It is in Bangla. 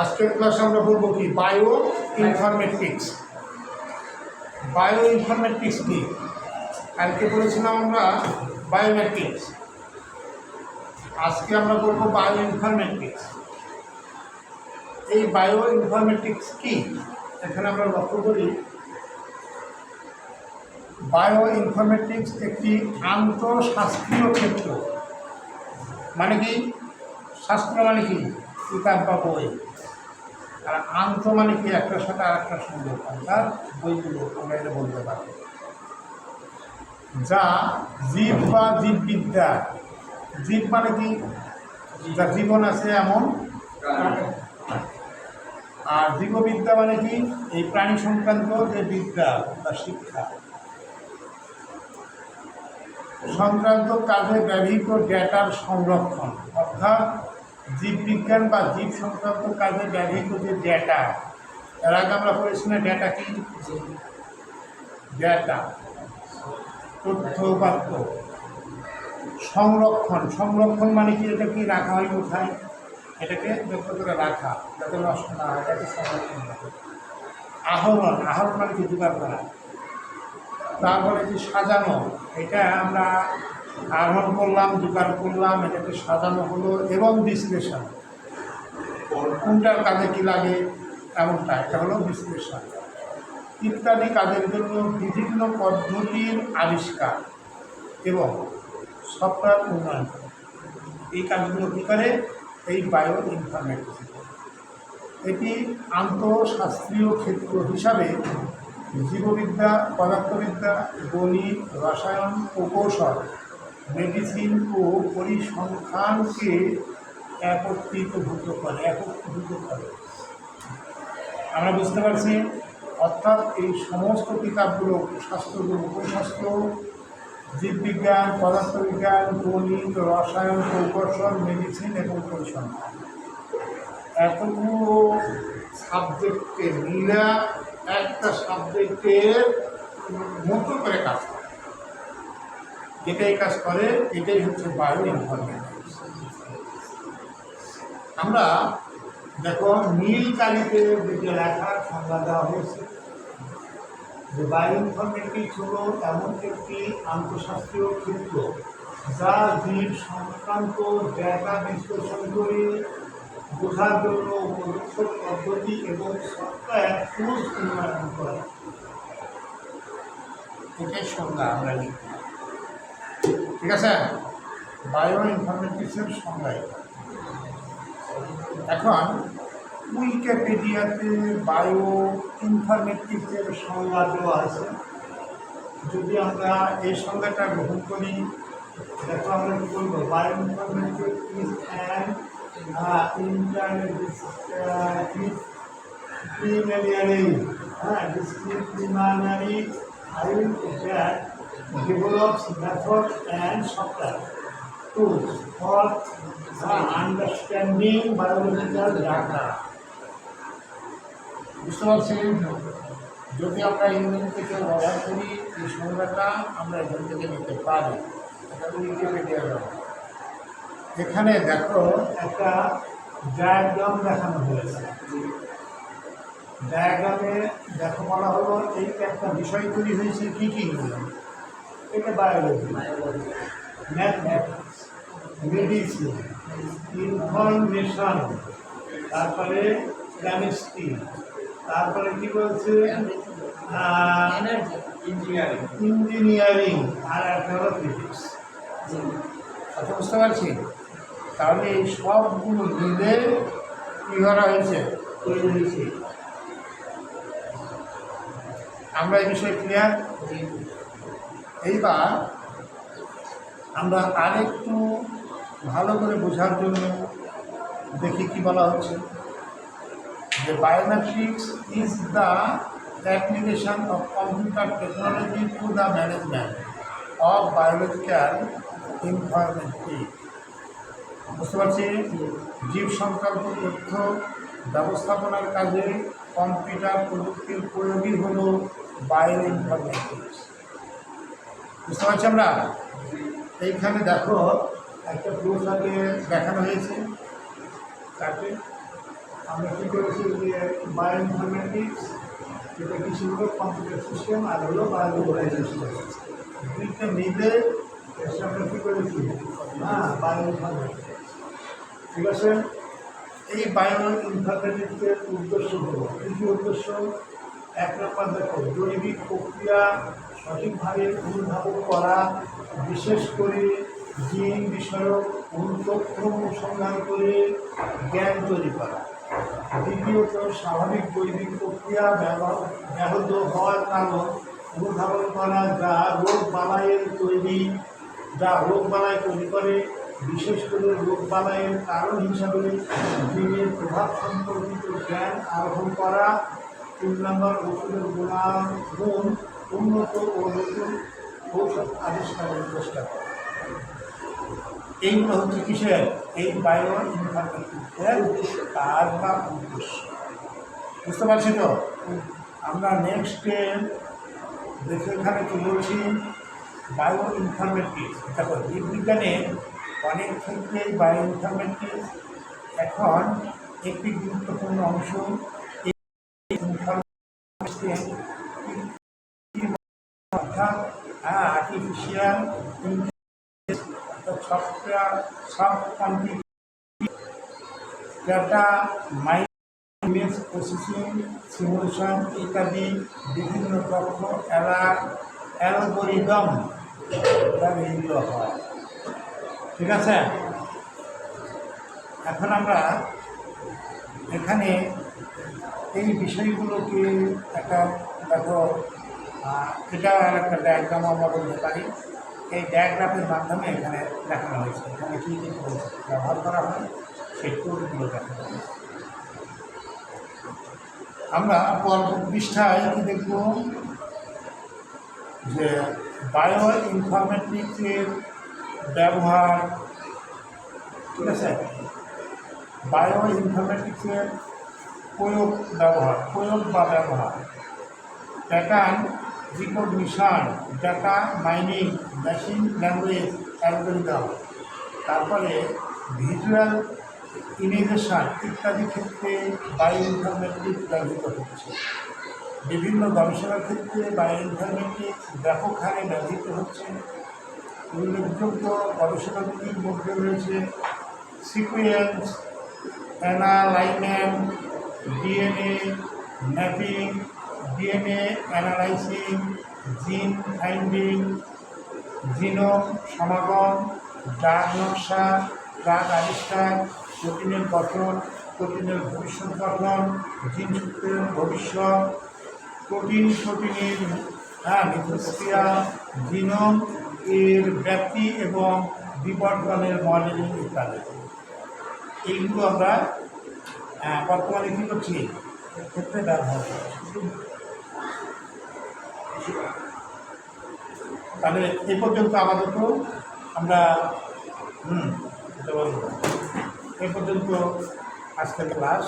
আজকের ক্লাসে আমরা বলব কি? বায়ো ইনফরমেটিক্স বায়ো ইনফরমেটিক্স কি? কালকে বলেছিলাম আমরা বায়োমেট্রিক্স আজকে আমরা বলব বায়ো ইনফরমেটিক্স এই বায়ো ইনফরমেটিক্স কি? এখানে আমরা লক্ষ্য করি বায়ো ইনফরমেটিক্স একটি আন্তঃশাস্ত্রীয় ক্ষেত্র। মানে কি? শাস্ত্র মানে কি? কিতাব বা বই। আর আন্ত মানে কি একটার সাথে আর একটা সংযোগ তার বইগুলো আমরা এটা বলতে পারি। যা জীব বা জীববিদ্যা জীব মানে কি? যার জীবন আছে এমন আর জীববিদ্যা মানে কি? এই প্রাণী সংক্রান্ত যে বিদ্যা বা শিক্ষা। সংক্রান্ত কাজে ব্যবহৃত ডেটার সংরক্ষণ অর্থাৎ জীববিজ্ঞান বা জীব সংক্রান্ত কাজে ব্যবহৃত যে ডেটা এর আগে আমরা পড়েছি না ডেটা কি ডেটা তথ্য বাক্য সংরক্ষণ সংরক্ষণ মানে কি? এটা কি রাখা হয় কোথায়? এটাকে যত্ন করে রাখা, যাতে নষ্ট না হয়, এটাকে সংরক্ষণ আহরণ আহরণ মানে কি? জোগাড় করা। তারপরে যে সাজানো, এটা আমরা আহরণ করলাম, জোগাড় করলাম, এটাকে সাজানো হলো এবং বিশ্লেষণ। কোনটার কাজে কী লাগে, এমনটা, এটা হলো বিশ্লেষণ। ইত্যাদি কাজের জন্য বিভিন্ন পদ্ধতির আবিষ্কার এবং সফটওয়্যার উন্নয়ন। এই কাজগুলো কী করে? এই বায়ো ইনফরমেটিক্স এটি আন্তঃশাস্ত্রীয় ক্ষেত্র হিসাবে জীববিদ্যা, পদার্থবিদ্যা, গণিত, রসায়ন প্রকৌশল মেডিসিন ও পরিসংখ্যানকে একত্রিতভূত করে একত্রিত করে আমরা বুঝতে পারছি? অর্থাৎ এই সমস্ত কিতাবগুলো, শাস্ত্রগুলো, উপশাস্ত্র, জীববিজ্ঞান, পদার্থবিজ্ঞান, গণিত, রসায়ন প্রকৌশল মেডিসিন এবং পরিসংখ্যান। এতগুলো সাবজেক্টকে মিলা একটা সাবজেক্টের মতো করে কাজ করে। যেটাই কাজ করে, এটাই হচ্ছে বায়ো ইনফরমেটিক্স আমরা দেখো নীল কালিতে যে লেখার সংজ্ঞা দেওয়া হয়েছে। যে বায়ো ইনফরমেটিক্স হলো এমন একটি আন্তঃশাস্ত্রীয় ক্ষেত্র যা জীব সংক্রান্ত ডেটা বিশ্লেষণ করে বোঝার জন্য উপযুক্ত পদ্ধতি এবং সফটওয়্যার টুলস উন্নয়ন করে। এটাই সংজ্ঞা আমরা লিখি। ঠিক আছে? বায়ো ইনফরমেটিক্সের সংজ্ঞা এটা। এখন উইকিপিডিয়াতে বায়ো ইনফরমেটিক্সের সংজ্ঞা দেওয়া আছে যদি আমরা এই সংজ্ঞাটা গ্রহণ করি দেখো আমরা কী বলব? Bio informatics is an interdisciplinary uh, disciplinary field that develops methods and software tools for the understanding biological data. যদি আমরা ইংরেজি থেকে ব্যবহার করি, এই সংজ্ঞাটা আমরা এখান থেকে নিতে পারি। এখানে দেখো, একটা ডায়াগ্রাম দেখানো হয়েছে। ডায়াগ্রামে দেখো বলা হলো, এই একটা বিষয় তৈরি হয়েছে কী কী এটা বায়োলজি ম্যাথমেটিক্স মেডিসিন ইনফরমেশন তারপরে কেমিস্ট্রি তারপরে কি বলছে? ইঞ্জিনিয়ারিং ইঞ্জিনিয়ারিং আর একটা হলো ফিজিক্স কথা বুঝতে পারছি। তাহলে এই সবগুলো মিলে কী করা হয়েছে? তৈরি হয়েছে আমরা এই বিষয়ে ক্লিয়ার এইবার আমরা আরেকটু ভালো করে বোঝার জন্য দেখি কি বলা হচ্ছে। যে biometrics is the application of computer technology to the management of biological informative বুঝতে পারছি? জীব সংক্রান্ত তথ্য ব্যবস্থাপনার কাজে কম্পিউটার প্রযুক্তির প্রয়োগই হল বায়ো ইনফরমেটিক্স বুঝতে পারছি আমরা? এইখানে দেখো, একটা প্রসাদে দেখানো হয়েছে। তাকে আমরা কী করেছি যে বায়ো ইনফরমেটিক্স যেটা কৃষি হলো কম্পিউটার সিস্টেম আর হলো সিস্টেম দুইটা মিলে এসে আমরা কী করেছি? হ্যাঁ বায়ো ইনফরমেটিক্স ঠিক আছে? এই বায়ো ইনফরমেটিক্সের উদ্দেশ্য হলো কী উদ্দেশ্য? এক নম্বর দেখো, জৈবিক প্রক্রিয়া সঠিকভাবে অনুধাবন করা, বিশেষ করে জিন বিষয়ক তথ্য অনুসন্ধান করে জ্ঞান তৈরি করা। দ্বিতীয়ত, স্বাভাবিক জৈবিক প্রক্রিয়া ব্যাহত হওয়ার কারণ অনুধাবন করা যা রোগ বালাইয়ের তৈরি, যা রোগ বালাই তৈরি করে। বিশেষ করে রোগ বালাইয়ের কারণ হিসাবে জিনের প্রভাব সম্পর্কিত জ্ঞান আরোহণ করা। তিন নম্বর, ওষুধের গুণাগুণ উন্নত ও নতুন ঔষধ আবিষ্কারের চেষ্টা করা। এইগুলো হচ্ছে কিসের? এই বায়ো ইনফরমেটিক্সের কাজ বা উদ্দেশ্য। বুঝতে পারছি তো? আমরা নেক্সটে দেখে এখানে কি বলছি বায়ো ইনফরমেটিক্স দেখো, জীববিজ্ঞানে অনেক ক্ষেত্রেই বায়ো ইনফরমেটিক্স এখন একটি গুরুত্বপূর্ণ অংশ। অর্থাৎ আর্টিফিশিয়াল সফটওয়্যার সব computer data image processing simulation ইত্যাদি বিভিন্ন তথ্য এলা অ্যালগোরিদম এইগুলো হয়। ঠিক আছে? এখন আমরা এখানে এই বিষয়গুলোকে একটা দেখো আহ, এটা আর একটা ডায়াগ্রাম আমরা বলতে পারি এই ডায়াগ্রামের মাধ্যমে এখানে দেখানো হয়েছে। এখানে কী কী ব্যবহার করা হয় সেই টুলগুলো দেখানো হয়েছে। আমরা পর্ব পৃষ্ঠায় কি দেখব? যে বায়ো ইনফরমেটিক্সের ব্যবহার ঠিক আছে? বায়ো ইনফরমেটিক্সের প্রয়োগ ব্যবহার প্রয়োগ বা ব্যবহার। Pattern recognition data mining machine language algorithm তারপরে ভিজুয়াল ইমেজেশন ইত্যাদি ক্ষেত্রে বায়ো ইনফরমেটিক্স ব্যবহৃত হচ্ছে। বিভিন্ন গবেষণার ক্ষেত্রে বায়ো ইনফরমেটিক্স ব্যাপক হারে ব্যবহৃত হচ্ছে। উল্লেখযোগ্য গবেষণাগুলির মধ্যে রয়েছে sequence alignment DNA mapping DNA analysing gene finding, genome সমাগম, ড্রাগ নকশা, ড্রাগ আবিষ্কার, প্রোটিনের গঠন, প্রোটিনের ভবিষ্যৎ গঠন, জিন সূত্রের ভবিষ্যৎ, প্রোটিন প্রোটিনের হ্যাঁ মিথস্ক্রিয়া জিনোম এর ব্যাপ্তি এবং বিবর্তনের মডেলিং ইত্যাদি। এইগুলো আমরা বর্তমানে কী করছি? ক্ষেত্রে ব্যবহার করছি। তাহলে এ পর্যন্ত আপাতত আমরা হুম এ পর্যন্ত আজকের ক্লাস।